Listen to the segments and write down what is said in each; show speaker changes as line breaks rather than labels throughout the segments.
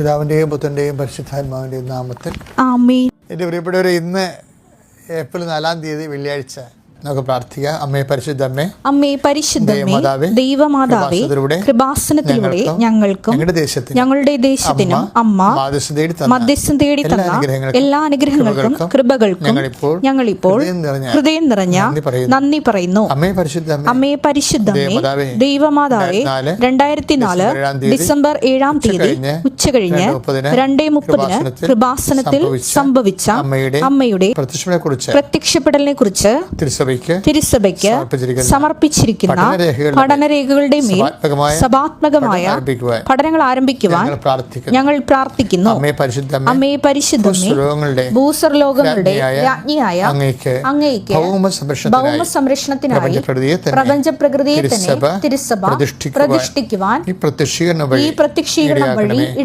പിതാവിന്റെയും പുത്രന്റെയും പരിശുദ്ധാത്മാവിന്റെയും നാമത്തിൽ എന്റെ പ്രിയപ്പെട്ടവരെ ഇന്ന് ഏപ്രിൽ നാലാം തീയതി വെള്ളിയാഴ്ച നമുക്ക് പ്രാർത്ഥിക്കാം അമ്മേ പരിശുദ്ധ അമ്മേ
അമ്മേ പരിശുദ്ധമേ
ദൈവമാതാവേ, കൃപാസനത്തിലൂടെ ഞങ്ങൾക്കും ഞങ്ങളുടെ ദേശത്തിനും
അമ്മ
മാധ്യസ്ഥം തേടി എല്ലാ
തന്ന
അനുഗ്രഹങ്ങൾക്കും
എല്ലാ അനുഗ്രഹങ്ങൾക്കും
കൃപകൾക്കും ഞങ്ങളിപ്പോൾ ഹൃദയം നിറഞ്ഞ നന്ദി പറയുന്നു. അമ്മേ പരിശുദ്ധ അമ്മേ
പരിശുദ്ധമേ
ദൈവമാതാവേ
രണ്ടായിരത്തി നാല്
ഡിസംബർ ഏഴാം തീയതി ഉച്ചകഴിഞ്ഞ് രണ്ട് മുപ്പതിന് കൃപാസനത്തിൽ സംഭവിച്ച അമ്മയുടെ
പ്രത്യക്ഷപ്പെടലിനെ കുറിച്ച്
തിരുസഭയ്ക്ക് സമർപ്പിച്ചിരിക്കുന്ന പഠനരേഖകളുടെ
മേൽ
സഭാത്മകമായ
പഠനങ്ങൾ ആരംഭിക്കുവാൻ
ഞങ്ങൾ പ്രാർത്ഥിക്കുന്നു.
അമ്മയെ
അമ്മേ പരിശുദ്ധ ലോകങ്ങളുടെ
ഭൂസർലോകങ്ങളുടെ
രാജ്ഞിയായ അങ്ങേക്ക് ഭൗമ സംരക്ഷണത്തിനായി
പ്രപഞ്ച പ്രകൃതിയെ തന്നെ
തിരുസഭ പ്രതിഷ്ഠിക്കുവാൻ ഈ പ്രത്യക്ഷീകരണം വഴി
ഈ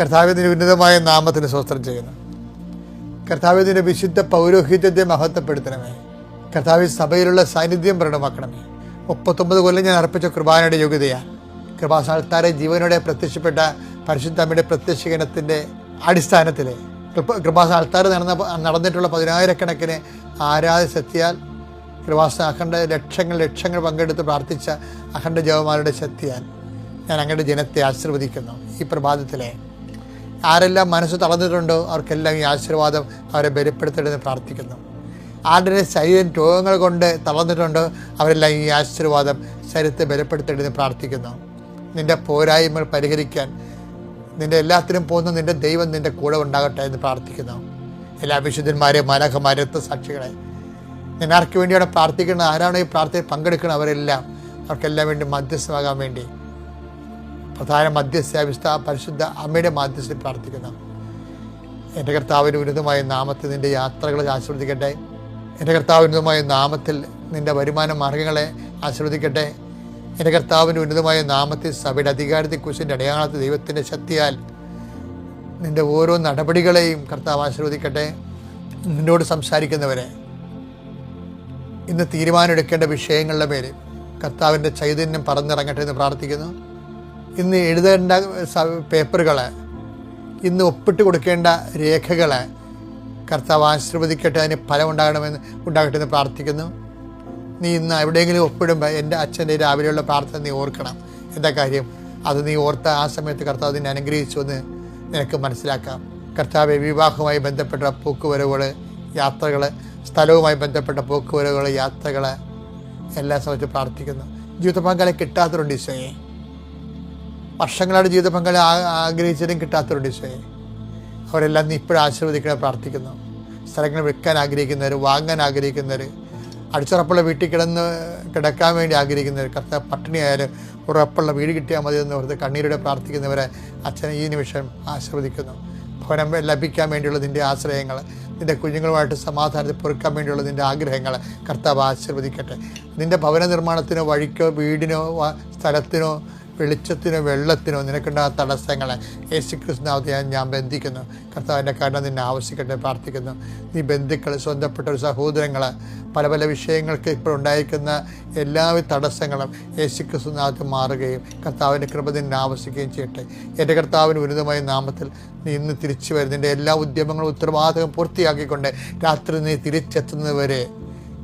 കർത്താവിന്റെ ഉന്നതമായ നാമത്തിന് സ്വസ്ത്രം ചെയ്യുന്നു. കർത്താവിന്റെ വിശുദ്ധ പൗരോഹിത്യത്തെ മഹത്വപ്പെടുത്തണമേ. കർത്താവ് സഭയിലുള്ള സാന്നിധ്യം പ്രകടമാക്കണമേ. മുപ്പത്തൊമ്പത് കൊല്ലം ഞാൻ അർപ്പിച്ച കുർബാനയുടെ യോഗ്യതയാണ് കൃപാസാൽത്താരെ ജീവനോടെ പ്രത്യക്ഷപ്പെട്ട പരിശുദ്ധ അമ്മയുടെ പ്രത്യക്ഷീകരണത്തിന്റെ അടിസ്ഥാനത്തിൽ കൃപ കൃപാസാൽത്താർ നടന്ന നടന്നിട്ടുള്ള പതിനായിരക്കണക്കിന് ആരാധ ശക്തിയാൽ കൃപാസ അഖണ്ഡ ലക്ഷങ്ങൾ ലക്ഷങ്ങൾ പങ്കെടുത്ത് പ്രാർത്ഥിച്ച അഖണ്ഡ ജവമാരുടെ ശക്തിയാൽ ഞാൻ അങ്ങയുടെ ജനത്തെ ആശീർവദിക്കുന്നു. ഈ പ്രഭാതത്തിലെ ആരെല്ലാം മനസ്സ് തളർന്നിട്ടുണ്ടോ അവർക്കെല്ലാം ഈ ആശീർവാദം അവരെ ബലപ്പെടുത്തണമെന്ന് പ്രാർത്ഥിക്കുന്നു. ആരുടെ ശരീരം രോഗങ്ങൾ കൊണ്ട് തളർന്നിട്ടുണ്ടോ അവരെല്ലാം ഈ ആശീർവാദം ശരീരത്തെ ബലപ്പെടുത്തണമെന്ന് പ്രാർത്ഥിക്കുന്നു. നിന്റെ പോരായ്മകൾ പരിഹരിക്കാൻ നിന്റെ എല്ലാത്തിനും പോകുന്ന നിന്റെ ദൈവം നിന്റെ കൂടെ ഉണ്ടാകട്ടെ എന്ന് പ്രാർത്ഥിക്കുന്നു. എല്ലാ വിശുദ്ധന്മാരെയും മാലാഖമാരെ സാക്ഷികളെ നിന്നാർക്ക് വേണ്ടിയാണ് പ്രാർത്ഥിക്കുന്നത്? ആരാണോ ഈ പ്രാർത്ഥനയിൽ പങ്കെടുക്കുന്നത്? അവരെല്ലാം അവർക്കെല്ലാം വേണ്ടി മധ്യസ്ഥമാകാൻ വേണ്ടി പ്രധാന മധ്യസ്ഥ വിശുദ്ധ പരിശുദ്ധ അമ്മയുടെ മാധ്യസ്ഥ പ്രാർത്ഥിക്കുന്നു. എന്റെ കർത്താവിന്റെ ഉന്നതമായ നാമത്തിൽ നിന്റെ യാത്രകളെ ആശീർവദിക്കട്ടെ. എന്റെ കർത്താവ് ഉന്നതമായ നാമത്തിൽ നിന്റെ വരുമാന മാർഗങ്ങളെ ആശീർവദിക്കട്ടെ. എന്റെ കർത്താവിന്റെ ഉന്നതമായ നാമത്തിൽ സഭയുടെ അധികാരത്തെക്കുറിച്ചിന്റെ അടയാളത്തിൽ ദൈവത്തിന്റെ ശക്തിയാൽ നിന്റെ ഓരോ നടപടികളെയും കർത്താവ് ആശീർവദിക്കട്ടെ. നിന്നോട് സംസാരിക്കുന്നവരെ ഇന്ന് തീരുമാനമെടുക്കേണ്ട വിഷയങ്ങളുടെ പേര് കർത്താവിന്റെ ചൈതന്യം പറന്നിറങ്ങട്ടെ എന്ന് പ്രാർത്ഥിക്കുന്നു. ഇന്ന് എഴുതേണ്ട പേപ്പറുകൾ ഇന്ന് ഒപ്പിട്ട് കൊടുക്കേണ്ട രേഖകളെ കർത്താവ് ആശീർവദിക്കട്ടെ അതിന് ഫലം ഉണ്ടാകണമെന്ന് ഉണ്ടാകട്ടെ എന്ന് പ്രാർത്ഥിക്കുന്നു. നീ ഇന്ന് എവിടെയെങ്കിലും ഒപ്പിടുമ്പോൾ എന്റെ അച്ഛന്റെ രാവിലെയുള്ള പ്രാർത്ഥന നീ ഓർക്കണം. എന്താ കാര്യം? അത് നീ ഓർത്ത ആ സമയത്ത് കർത്താവ് നിന്നെ അനുഗ്രഹിച്ചു എന്ന് നിനക്ക് മനസ്സിലാക്കാം. കർത്താവ് വിവാഹവുമായി ബന്ധപ്പെട്ട പോക്കുവരവുകൾ യാത്രകൾ സ്ഥലവുമായി ബന്ധപ്പെട്ട പോക്കുവരവുകൾ യാത്രകൾ എല്ലാ സമയത്തും പ്രാർത്ഥിക്കുന്നു. ജീവിത പങ്കാളി കിട്ടാത്തവരുണ്ട് ഈശോയെ. വർഷങ്ങളായിട്ട് ജീവിത പങ്കാളി ആഗ്രഹിച്ചതും കിട്ടാത്തവരുണ്ട് ഈശോയെ. അവരെല്ലാം നീ ഇപ്പോഴും ആശീർവദിക്കണം പ്രാർത്ഥിക്കുന്നു. സ്ഥലങ്ങൾ വിൽക്കാൻ ആഗ്രഹിക്കുന്നവർ വാങ്ങാൻ ആഗ്രഹിക്കുന്നവർ അടിച്ചുറപ്പുള്ള വീട്ടിൽ കിടന്ന് കിടക്കാൻ വേണ്ടി ആഗ്രഹിക്കുന്നവർ കർത്താവ് പട്ടിണിയായാലും ഉറപ്പുള്ള വീട് കിട്ടിയാൽ മതി എന്ന് ഓർത്ത് കണ്ണീരോടെ പ്രാർത്ഥിക്കുന്നവരെ അച്ഛൻ ഈ നിമിഷം ആശീർവദിക്കുന്നു. ഭവനം ലഭിക്കാൻ വേണ്ടിയുള്ള നിന്റെ ആശ്രയങ്ങൾ നിന്റെ കുഞ്ഞുങ്ങളുമായിട്ട് സമാധാനത്തിൽ പൊറുക്കാൻ വേണ്ടിയുള്ള നിന്റെ ആഗ്രഹങ്ങൾ കർത്താവ് ആശീർവദിക്കട്ടെ. നിന്റെ ഭവന നിർമ്മാണത്തിനോ വഴിക്കോ വീടിനോ സ്ഥലത്തിനോ വെളിച്ചത്തിനോ വെള്ളത്തിനോ നിനക്കുണ്ടാകുന്ന തടസ്സങ്ങളെ യേശു കൃഷ്ണാവത്തെ ഞാൻ ബന്ധിക്കുന്നു. കർത്താവിന്റെ കാരണം നിന്നെ ആവശ്യിക്കട്ടെ പ്രാർത്ഥിക്കുന്നു. നീ ബന്ധുക്കൾ സ്വന്തപ്പെട്ട ഒരു സഹോദരങ്ങൾ പല പല വിഷയങ്ങൾക്ക് ഇപ്പോൾ ഉണ്ടായിരിക്കുന്ന എല്ലാവിധ തടസ്സങ്ങളും യേശു കൃഷ്ണനാഥത്ത് മാറുകയും കർത്താവിന്റെ കൃപ നിന്നെ ആവശ്യിക്കുകയും ചെയ്യട്ടെ. എന്റെ കർത്താവിന് ഉന്നതമായ നാമത്തിൽ നീ ഇന്ന് തിരിച്ചു വരുന്നതിന്റെ എല്ലാ ഉദ്യമങ്ങളും ഉത്തരവാദിത്തം പൂർത്തിയാക്കിക്കൊണ്ട് രാത്രി നീ തിരിച്ചെത്തുന്നതുവരെ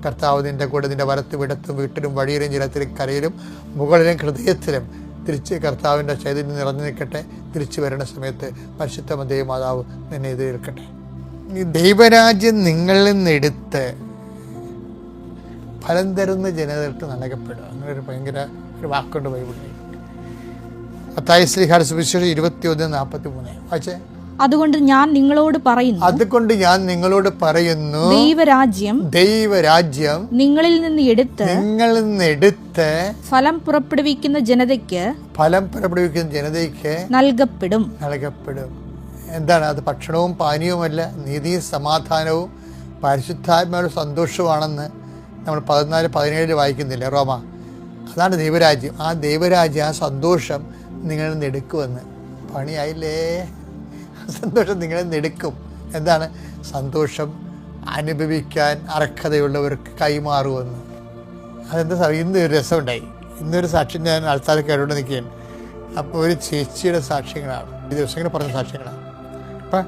കർത്താവ് നിന്റെ കൂടെ നിന്റെ വരത്തും ഇടത്തും വീട്ടിലും വഴിയിലും ജലത്തിലും കരയിലും മുകളിലും ഹൃദയത്തിലും തിരിച്ച് കർത്താവിന്റെ ചൈതന്യം നിറഞ്ഞു നിൽക്കട്ടെ. തിരിച്ചു വരുന്ന സമയത്ത് പരിശുദ്ധ ദൈവമാതാവ് നിന്നെ എതിരേൽക്കട്ടെ ദൈവരാജ്യം നിങ്ങളിൽ നിന്നെടുത്ത് ഫലം തരുന്ന ജനതകൾക്ക് നൽകപ്പെടുക. അങ്ങനെ ഒരു ഭയങ്കര ഒരു വാക്കുണ്ട് ബൈബിളിൽ. അത്തായ ശ്രീഹാർ സുബിശ്വരി ഇരുപത്തി ഒന്ന് നാൽപ്പത്തി മൂന്ന് വായിച്ചേ?
അതുകൊണ്ട് ഞാൻ നിങ്ങളോട് പറയുന്നു.
അതുകൊണ്ട് ഞാൻ നിങ്ങളോട് പറയുന്നു
ദൈവരാജ്യം
ദൈവരാജ്യം
നിങ്ങളിൽ നിന്ന് എടുത്ത്
നിങ്ങളിൽ നിന്ന് എടുത്ത്
ഫലം പുറപ്പെടുവിക്കുന്ന ജനതയ്ക്ക്
ഫലം പുറപ്പെടുവിക്കുന്ന ജനതയ്ക്ക്
നൽകപ്പെടും.
നൽകപ്പെടും. എന്താണ്? അത് ഭക്ഷണവും പാനീയവുമല്ല നീതിയും സമാധാനവും പരിശുദ്ധാത്മാരുടെ സന്തോഷവുമാണെന്ന് നമ്മൾ പതിനാല് പതിനേഴ് വായിക്കുന്നില്ല? റോമ. അതാണ് ദൈവരാജ്യം. ആ ദൈവരാജ്യം ആ സന്തോഷം നിങ്ങളിൽ നിന്ന് എടുക്കുമെന്ന്. പണിയായില്ലേ? സന്തോഷം നിങ്ങളെ നെടുക്കും. എന്താണ്? സന്തോഷം അനുഭവിക്കാൻ അർഹതയുള്ളവർക്ക് കൈമാറുമെന്ന്. അതെന്താ ഇന്ന് ഒരു രസമുണ്ടായി. ഇന്നൊരു സാക്ഷ്യം ഞാൻ ആൾക്കാർ കേട്ടോണ്ട് നിൽക്കുകയാണ്. അപ്പോൾ ഒരു ചേച്ചിയുടെ സാക്ഷ്യങ്ങളാണ്. ഈ ദിവസം ദിവസങ്ങൾ പറഞ്ഞ സാക്ഷ്യങ്ങളാണ്. അപ്പം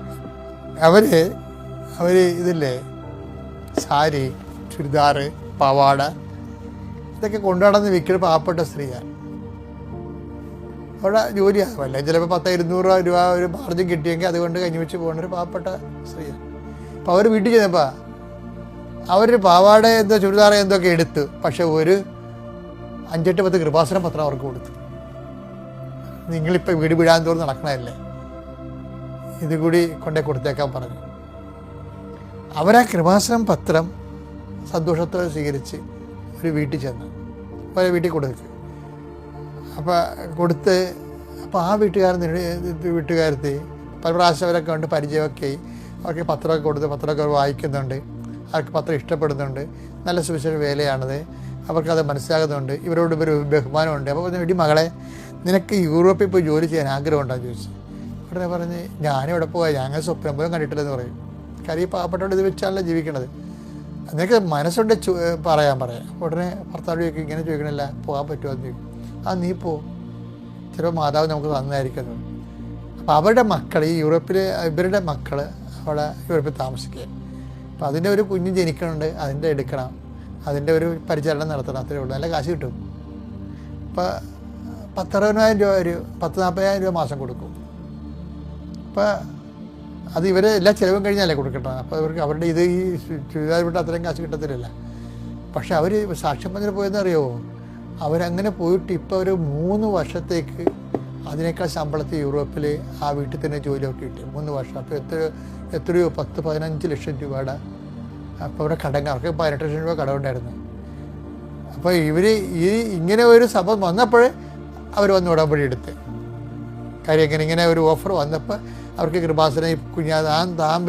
അവർ അവർ ഇതില്ലേ? സാരി ചുരിദാറ് പവാട ഇതൊക്കെ കൊണ്ടുനടന്ന് വിൽക്കുന്ന പാവപ്പെട്ട സ്ത്രീയാണ്. അവിടെ ജോലിയാകുമല്ല ചിലപ്പോൾ പത്ത് ഇരുന്നൂറ് രൂപ ഒരു മാർജിൻ കിട്ടിയെങ്കിൽ അതുകൊണ്ട് കഞ്ഞി വെച്ച് പോകുന്ന ഒരു പാവപ്പെട്ട സ്ത്രീയാണ് അപ്പോൾ അവർ വീട്ടിൽ ചെന്നപ്പോൾ അവർ പാവാട എന്തോ ചുരിദാറ എന്തൊക്കെ എടുത്തു പക്ഷെ ഒരു അഞ്ചെട്ട് പത്ത് കൃപാസന പത്രം അവർക്ക് കൊടുത്തു. നിങ്ങളിപ്പോൾ വീട് വീഴാൻ തോറും നടക്കണമല്ലേ ഇതുകൂടി കൊണ്ടേ കൊടുത്തേക്കാൻ പറഞ്ഞു. അവരാ കൃപാസനം പത്രം സന്തോഷത്തോടെ സ്വീകരിച്ച് ഒരു വീട്ടിൽ ചെന്ന് ഒരു വീട്ടിൽ കൊടുത്തു അപ്പോൾ കൊടുത്ത് അപ്പോൾ ആ വീട്ടുകാരൻ വീട്ടുകാരത്തി പല പ്രാവശ്യം അവരൊക്കെ ഉണ്ട് പരിചയമൊക്കെ ആയി അവർക്ക് പത്രമൊക്കെ കൊടുത്ത് പത്രമൊക്കെ വായിക്കുന്നുണ്ട്. അവർക്ക് പത്രം ഇഷ്ടപ്പെടുന്നുണ്ട്. നല്ല സുവിശേഷ വേലയാണത്. അവർക്കത് മനസ്സിലാകുന്നുണ്ട്. ഇവരോട് ഒരു ബഹുമാനമുണ്ട്. അപ്പോൾ പറഞ്ഞു ഇടി മകളെ നിനക്ക് യൂറോപ്പിൽ പോയി ജോലി ചെയ്യാൻ ആഗ്രഹമുണ്ടോ? ചോദിച്ചു. ഉടനെ പറഞ്ഞ് ഞാനിവിടെ പോയാൽ ഞങ്ങൾ സ്വപ്നം പോലും കണ്ടിട്ടില്ലെന്ന് പറയും. കാര്യം ഈ പാവപ്പെട്ടവരുടെ ഇത് വെച്ചാണല്ലോ ജീവിക്കണത്. നിനക്ക് മനസ്സുണ്ട് പറയാൻ പറയാം ഉടനെ ഭർത്താവ് ചോദിക്കും ഇങ്ങനെ ചോദിക്കണില്ല പോകാൻ പറ്റുമോ? എന്ന് ചോദിക്കും. ആ നീ പോ. ചിലപ്പോൾ മാതാവ് നമുക്ക് തന്നായിരിക്കുന്നു അപ്പോൾ അവരുടെ മക്കൾ ഈ യൂറോപ്പിൽ ഇവരുടെ മക്കൾ അവിടെ യൂറോപ്പിൽ താമസിക്കുക. അപ്പോൾ അതിന്റെ ഒരു കുഞ്ഞ് ജനിക്കണുണ്ട് അതിന്റെ എടുക്കണം. അതിന്റെ ഒരു പരിചരണം നടത്തണം അത്രേ ഉള്ളൂ. നല്ല കാശ് കിട്ടും. അപ്പോൾ പത്തറുപതിനായിരം രൂപ ഒരു പത്ത് നാൽപ്പതിനായിരം രൂപ മാസം കൊടുക്കും. അപ്പോൾ അത് ഇവർ എല്ലാ ചിലവും കഴിഞ്ഞാലേ കൊടുക്കട്ടെ അപ്പോൾ അവർക്ക് അവരുടെ ഇത് ഈ ചുരിദാർ വിട്ട് അത്രയും കാശ് കിട്ടത്തില്ലല്ല. പക്ഷെ അവർ സാക്ഷ്യം പറഞ്ഞിട്ട് അറിയുമോ അവരങ്ങനെ പോയിട്ട് ഇപ്പോൾ ഒരു മൂന്ന് വർഷത്തേക്ക് അതിനേക്കാൾ ശമ്പളത്തിൽ യൂറോപ്പിൽ ആ വീട്ടിൽ തന്നെ ജോലിയൊക്കെ കിട്ടി. മൂന്ന് വർഷം. അപ്പോൾ എത്ര എത്രയോ? പത്ത് പതിനഞ്ച് ലക്ഷം രൂപയുടെ അപ്പോൾ അവിടെ കടം അവർക്ക് പതിനെട്ട് ലക്ഷം രൂപ കടമുണ്ടായിരുന്നു അപ്പോൾ ഇവർ ഈ ഇങ്ങനെ ഒരു സംഭവം വന്നപ്പോൾ അവർ വന്ന് ഉടമ്പടി എടുത്ത്. കാര്യം ഇങ്ങനെ ഇങ്ങനെ ഒരു ഓഫർ വന്നപ്പോൾ അവർക്ക് കൃപാസന കുഞ്ഞാ താൻ താൻ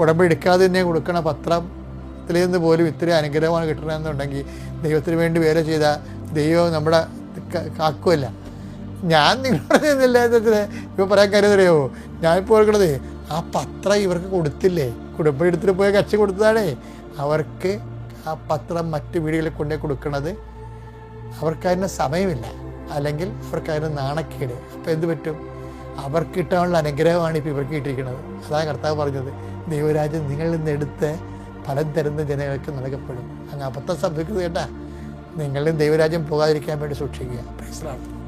ഉടമ്പടി എടുക്കാതെ തന്നെ കൊടുക്കണ പത്രത്തിൽ നിന്ന് പോലും ഇത്രയും അനുഗ്രഹമാണ് കിട്ടണമെന്നുണ്ടെങ്കിൽ ദൈവത്തിന് വേണ്ടി വേല ചെയ്ത ദൈവം നമ്മുടെ കാക്കുമല്ല ഞാൻ നിങ്ങളോട് നിന്നില്ല ഇപ്പോൾ പറയാൻ കാര്യം അറിയാമോ ഞാനിപ്പോൾ ഓർക്കണത് ആ പത്രം ഇവർക്ക് കൊടുത്തില്ലേ? കുടുംബ എടുത്തിട്ട് പോയ കക്ഷി കൊടുത്തതാണേ. അവർക്ക് ആ പത്രം മറ്റു വീടുകളിൽ കൊണ്ടു കൊടുക്കണത് അവർക്കതിന് സമയമില്ല. അല്ലെങ്കിൽ അവർക്കതിന് നാണക്കേട്. അപ്പോൾ എന്ത് പറ്റും? അവർക്ക് കിട്ടാനുള്ള അനുഗ്രഹമാണ് ഇപ്പോൾ ഇവർക്ക് കിട്ടിയിരിക്കുന്നത്. അതാണ് കർത്താവ് പറഞ്ഞത്. ദൈവരാജ്യം നിങ്ങളിൽ നിന്ന് എടുത്ത് ഫലം തരുന്ന ജനങ്ങൾക്ക് നൽകപ്പെടും. അങ്ങ് അബദ്ധം സംഭവിക്കുന്നത് കേട്ടാ. നിങ്ങളിൽ ദൈവരാജ്യം പോകാതിരിക്കാൻ വേണ്ടി സൂക്ഷിക്കുക പ്രൈസ് ദി ലോർഡ്.